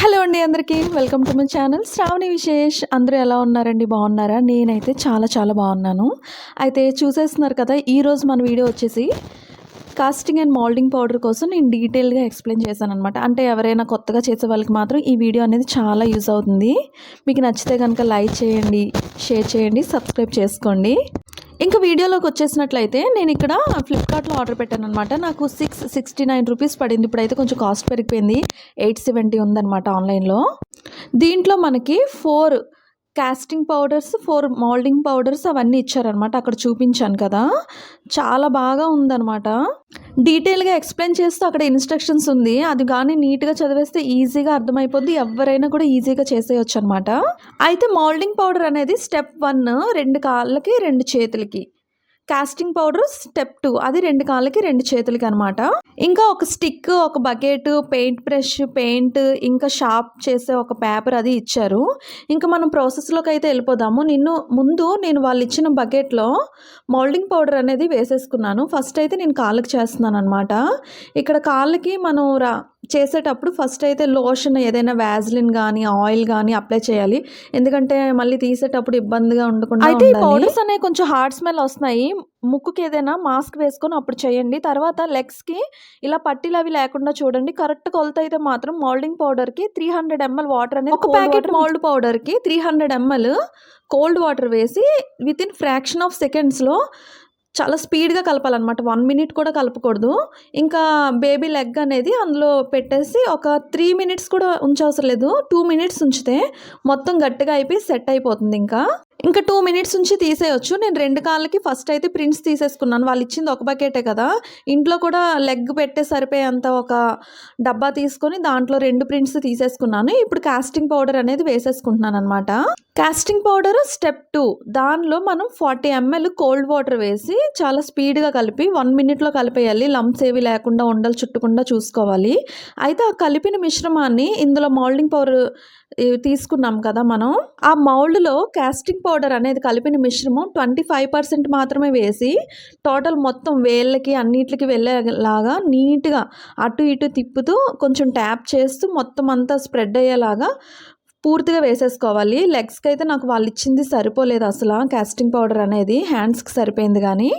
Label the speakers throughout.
Speaker 1: Hello అండి అందరికీ. Welcome to my channel. Shravani Vishesh అందరూ ఎలా ఉన్నారండి? బాగున్నారా? నేనైతే చాలా చాలా బాగున్నాను. అయితే చూసేస్తున్నారు కదా ఈరోజు మన వీడియో వచ్చేసి కాస్టింగ్ అండ్ మోల్డింగ్ పౌడర్ కోసం నేను డీటెయిల్గా ఎక్స్ప్లెయిన్ చేశాను అనమాట అంటే ఎవరైనా కొత్తగా చేసే వాళ్ళకి మాత్రం ఈ వీడియో అనేది చాలా యూజ్ అవుతుంది. మీకు నచ్చితే కనుక లైక్ చేయండి షేర్ చేయండి సబ్స్క్రైబ్ చేసుకోండి. ఇంకా వీడియోలోకి వచ్చేసినట్లయితే నేను ఇక్కడ ఫ్లిప్కార్ట్లో ఆర్డర్ పెట్టాను అనమాట నాకు సిక్స్ సిక్స్టీ నైన్ రూపీస్ పడింది. ఇప్పుడైతే కొంచెం కాస్ట్ పెరిగిపోయింది. ఎయిట్ సెవెంటీ ఉందన్నమాట ఆన్లైన్లో దీంట్లో మనకి four casting powders four moulding powders అవన్నీ ఇచ్చారనమాట అక్కడ చూపించాను కదా. చాలా బాగా ఉందన్నమాట. డీటెయిల్గా ఎక్స్ప్లెయిన్ చేస్తూ అక్కడ ఇన్స్ట్రక్షన్స్ ఉంది. అది కానీ నీట్గా చదివేస్తే ఈజీగా అర్థమైపోద్ది. ఎవరైనా కూడా ఈజీగా చేసేయచ్చు అనమాట అయితే మోల్డింగ్ పౌడర్ అనేది స్టెప్ వన్ రెండు కాళ్ళకి రెండు చేతులకి. కాస్టింగ్ పౌడర్ స్టెప్ టూ అది రెండు కాళ్ళకి రెండు చేతులకి అనమాట ఇంకా ఒక స్టిక్ ఒక బకెట్ పెయింట్ బ్రష్ పెయింట్ ఇంకా షార్ప్ చేసే ఒక పేపర్ అది ఇచ్చారు. ఇంకా మనం ప్రాసెస్లోకి అయితే వెళ్ళిపోదాము. నిన్ను ముందు నేను వాళ్ళు ఇచ్చిన బకెట్లో మోల్డింగ్ పౌడర్ అనేది వేసేసుకున్నాను. ఫస్ట్ అయితే నేను కాళ్ళకి చేస్తున్నాను అనమాట ఇక్కడ కాళ్ళకి మనం రా చేసేటప్పుడు ఫస్ట్ అయితే లోషన్ ఏదైనా వ్యాజ్లిన్ కానీ ఆయిల్ కానీ అప్లై చేయాలి. ఎందుకంటే మళ్ళీ తీసేటప్పుడు ఇబ్బందిగా ఉండకుండా అయితే ఈ పౌడర్స్ అనేవి కొంచెం హార్డ్ స్మెల్ వస్తున్నాయి. ముక్కుకి ఏదైనా మాస్క్ వేసుకొని అప్పుడు చేయండి. తర్వాత లెగ్స్కి ఇలా పట్టీలు అవి లేకుండా చూడండి. కరెక్ట్ కొలత అయితే మాత్రం మోల్డింగ్ పౌడర్కి త్రీ హండ్రెడ్ ఎంఎల్ వాటర్ అనేది ఒక packet mould పౌడర్కి three hundred ML cold water వేసి విత్ ఇన్ ఫ్రాక్షన్ ఆఫ్ సెకండ్స్లో చాలా స్పీడ్గా కలపాలన్నమాట. వన్ మినిట్ కూడా కలపకూడదు. ఇంకా బేబీ లెగ్ అనేది అందులో పెట్టేసి ఒక త్రీ మినిట్స్ కూడా ఉంచవసరం లేదు. టూ మినిట్స్ ఉంచితే మొత్తం గట్టిగా అయిపోయి సెట్ అయిపోతుంది ఇంకా. ఇంకా టూ మినిట్స్ నుంచి తీసేయొచ్చు. నేను రెండు కాళ్ళకి ఫస్ట్ అయితే ప్రింట్స్ తీసేసుకున్నాను. వాళ్ళు ఇచ్చింది ఒక బకెటే కదా. ఇంట్లో కూడా లెగ్ పెట్టే సరిపోయేంత ఒక డబ్బా తీసుకొని దాంట్లో రెండు ప్రింట్స్ తీసేసుకున్నాను. ఇప్పుడు కాస్టింగ్ పౌడర్ అనేది వేసేసుకుంటున్నాను అనమాట కాస్టింగ్ పౌడర్ స్టెప్ టూ దానిలో మనం ఫార్టీ ఎంఎల్ కోల్డ్ వాటర్ వేసి చాలా స్పీడ్గా కలిపి వన్ మినిట్లో కలిపేయాలి. లంప్స్ ఏవి లేకుండా ఉండలు చుట్టకుండా చూసుకోవాలి. అయితే ఆ కలిపిన మిశ్రమాన్ని ఇందులో మౌల్డింగ్ పౌడర్ తీసుకున్నాం కదా మనం. ఆ మౌల్డ్లో కాస్టింగ్ పౌడర్ అనేది కలిపిన మిశ్రమం ట్వంటీ ఫైవ్ పర్సెంట్ మాత్రమే వేసి టోటల్ మొత్తం వేళ్ళకి అన్నిటికి వెళ్ళేలాగా నీట్గా అటు ఇటు తిప్పుతూ కొంచెం ట్యాప్ చేస్తూ మొత్తం అంతా స్ప్రెడ్ అయ్యేలాగా పూర్తిగా వేసేసుకోవాలి. లెగ్స్కి అయితే నాకు వాళ్ళు ఇచ్చింది సరిపోలేదు అసలు క్యాస్టింగ్ పౌడర్ అనేది హ్యాండ్స్కి సరిపోయింది కానీ.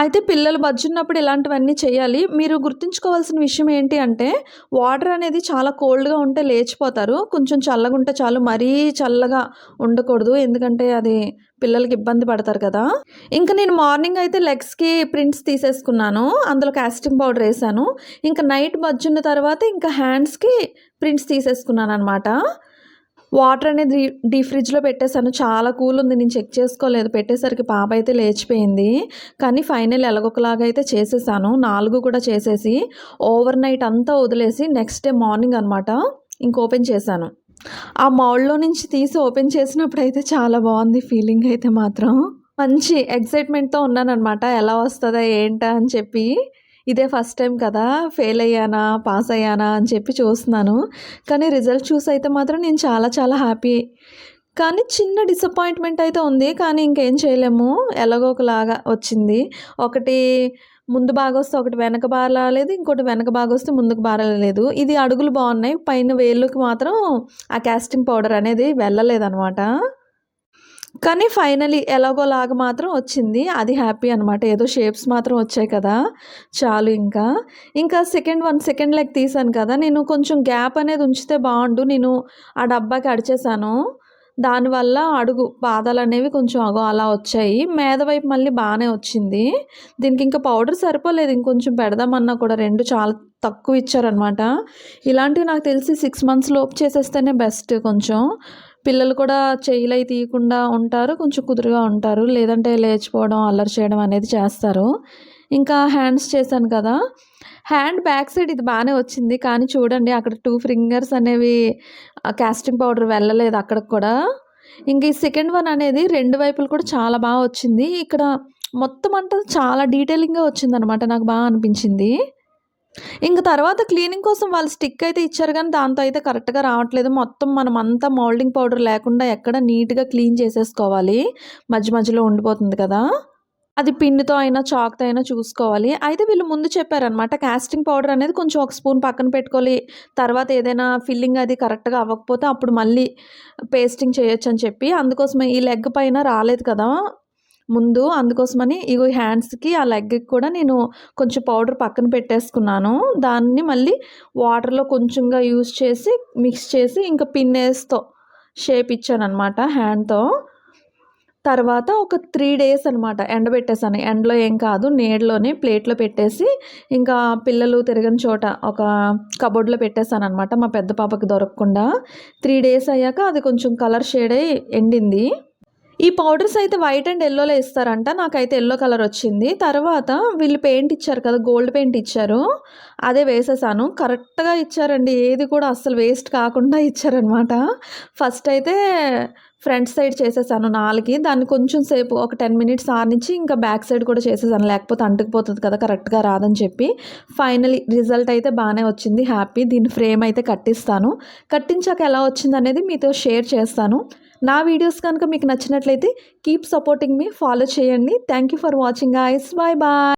Speaker 1: అయితే పిల్లలు బజ్జున్నప్పుడు ఇలాంటివన్నీ చేయాలి. మీరు గుర్తుంచుకోవాల్సిన విషయం ఏంటి అంటే వాటర్ అనేది చాలా కోల్డ్గా ఉంటే లేచిపోతారు. కొంచెం చల్లగా ఉంటే చాలు మరీ చల్లగా ఉండకూడదు. ఎందుకంటే అది పిల్లలకి ఇబ్బంది పడతారు కదా. ఇంకా నేను మార్నింగ్ అయితే లెగ్స్కి ప్రింట్స్ తీసేసుకున్నాను. అందులో కాస్టింగ్ పౌడర్ వేసాను. ఇంకా నైట్ బజ్జున్న తర్వాత ఇంకా హ్యాండ్స్కి ప్రింట్స్ తీసేసుకున్నాను అనమాట వాటర్ అనేది డీ ఫ్రిడ్జ్లో పెట్టేశాను. చాలా కూల్ ఉంది. నేను చెక్ చేసుకోలేదు. పెట్టేసరికి పాప అయితే లేచిపోయింది. కానీ ఫైనల్ ఎలాగొకలాగా అయితే చేసేసాను. నాలుగు కూడా చేసేసి ఓవర్ నైట్ అంతా వదిలేసి నెక్స్ట్ డే మార్నింగ్ అనమాట ఇంక ఓపెన్ చేశాను. ఆ మౌల్లో నుంచి తీసి ఓపెన్ చేసినప్పుడు అయితే చాలా బాగుంది. ఫీలింగ్ అయితే మాత్రం. మంచి ఎక్సైట్మెంట్తో ఉన్నానమాట ఎలా వస్తుందా ఏంటా అని చెప్పి. ఇదే ఫస్ట్ టైం కదా ఫెయిల్ అయ్యానా పాస్ అయ్యానా అని చెప్పి చూస్తున్నాను. కానీ రిజల్ట్ చూసి అయితే మాత్రం నేను చాలా చాలా హ్యాపీ. కానీ చిన్న డిసప్పాయింట్మెంట్ అయితే ఉంది. కానీ ఇంకేం చేయలేము. ఎలాగో ఒకలాగా వచ్చింది. ఒకటి ముందు బాగా వస్తే ఒకటి వెనక బారలేదు రాలేదు. ఇంకోటి వెనక బాగా వస్తే ముందుకు బారలేదు ఇది అడుగులు బాగున్నాయి. పైన వేళ్ళకి మాత్రం ఆ క్యాస్టింగ్ పౌడర్ అనేది వెళ్ళలేదన్నమాట. కానీ ఫైనలీ ఎలాగోలాగా మాత్రం వచ్చింది. అది హ్యాపీ అనమాట ఏదో షేప్స్ మాత్రం వచ్చాయి కదా. చాలు ఇంకా. ఇంకా సెకండ్ వన్ సెకండ్ లెగ్ తీసాను కదా. నేను కొంచెం గ్యాప్ అనేది ఉంచితే బాగుండు. నేను ఆ డబ్బాకి అడిచేసాను దానివల్ల అడుగు బాధలు అనేవి కొంచెం అగో అలా వచ్చాయి. మీద వైపు మళ్ళీ బాగానే వచ్చింది. దీనికి ఇంకా పౌడర్ సరిపోలేదు. ఇంకొంచెం పెడదామన్నా కూడా రెండు చాలా తక్కువ ఇచ్చారనమాట ఇలాంటివి నాకు తెలిసి సిక్స్ మంత్స్ లోపు చేసేస్తేనే బెస్ట్ కొంచెం. పిల్లలు కూడా చెయ్యిలై తీయకుండా ఉంటారు కొంచెం కుదురుగా ఉంటారు. లేదంటే లేచిపోవడం అల్లరి చేయడం అనేది చేస్తారు. ఇంకా హ్యాండ్స్ చేశాను కదా. హ్యాండ్ బ్యాక్ సైడ్ ఇది బాగానే వచ్చింది. కానీ చూడండి అక్కడ టూ ఫింగర్స్ అనేవి కాస్టింగ్ పౌడర్ వెళ్ళలేదు అక్కడికి కూడా. ఇంక ఈ సెకండ్ వన్ అనేది రెండు వైపులు కూడా చాలా బాగా వచ్చింది. ఇక్కడ మొత్తం అంటే చాలా డీటెయిలింగ్గా వచ్చిందనమాట నాకు బాగా అనిపించింది. ఇంక తర్వాత క్లీనింగ్ కోసం వాళ్ళు స్టిక్ అయితే ఇచ్చారు కానీ దాంతో అయితే కరెక్ట్గా రావట్లేదు. మొత్తం మనం అంతా మోల్డింగ్ పౌడర్ లేకుండా ఎక్కడ నీట్గా క్లీన్ చేసేసుకోవాలి. మధ్య మధ్యలో ఉండిపోతుంది కదా. అది పిన్నుతో అయినా చాక్తో అయినా చూసుకోవాలి. అయితే వీళ్ళు ముందు చెప్పారనమాట కాస్టింగ్ పౌడర్ అనేది కొంచెం ఒక స్పూన్ పక్కన పెట్టుకోవాలి. తర్వాత ఏదైనా ఫిల్లింగ్ అది కరెక్ట్గా అవ్వకపోతే అప్పుడు మళ్ళీ పేస్టింగ్ చేయొచ్చు అని చెప్పి అందుకోసమే ఈ లెగ్ పైన రాలేదు కదా. ముందు అందుకోసమని ఇగో హ్యాండ్స్కి ఆ లెగ్కి కూడా నేను కొంచెం పౌడర్ పక్కన పెట్టేసుకున్నాను. దాన్ని మళ్ళీ వాటర్లో కొంచెంగా యూస్ చేసి మిక్స్ చేసి ఇంకా పిన్నేస్తో షేప్ ఇచ్చాను అనమాట హ్యాండ్తో తర్వాత ఒక త్రీ డేస్ అనమాట ఎండబెట్టేసాను ఎండలో ఏం కాదు నీడలోనే ప్లేట్లో పెట్టేసి ఇంకా పిల్లలు తిరగని చోట ఒక కబోర్డ్లో పెట్టేశాను అనమాట మా పెద్ద పాపకి దొరకకుండా. త్రీ డేస్ అయ్యాక అది కొంచెం కలర్ షేడ్ అయి ఎండింది. ఈ పౌడర్స్ అయితే వైట్ అండ్ ఎల్లోలో ఇస్తారంట. నాకైతే ఎల్లో కలర్ వచ్చింది. తర్వాత వీళ్ళు పెయింట్ ఇచ్చారు కదా గోల్డ్ పెయింట్ ఇచ్చారు. అదే వేసేసాను. కరెక్ట్గా ఇచ్చారండి. ఏది కూడా అస్సలు వేస్ట్ కాకుండా ఇచ్చారనమాట ఫస్ట్ అయితే ఫ్రంట్ సైడ్ చేసేసాను నాలుగు దాన్ని కొంచెం సేపు ఒక టెన్ మినిట్స్ ఆర్నించి ఇంకా బ్యాక్ సైడ్ కూడా చేసేసాను. లేకపోతే అంటుకుపోతుంది కదా కరెక్ట్గా రాదని చెప్పి. ఫైనలీ రిజల్ట్ అయితే బాగానే వచ్చింది. హ్యాపీ దీని ఫ్రేమ్ అయితే కట్టిస్తాను. కట్టించాక ఎలా వచ్చింది అనేది మీతో షేర్ చేస్తాను. నా వీడియోస్ కనుక మీకు నచ్చినట్లయితే కీప్ సపోర్టింగ్ మీ ఫాలో చేయండి. థ్యాంక్ యూ ఫర్ వాచింగ్ ఐస్ బాయ్ బాయ్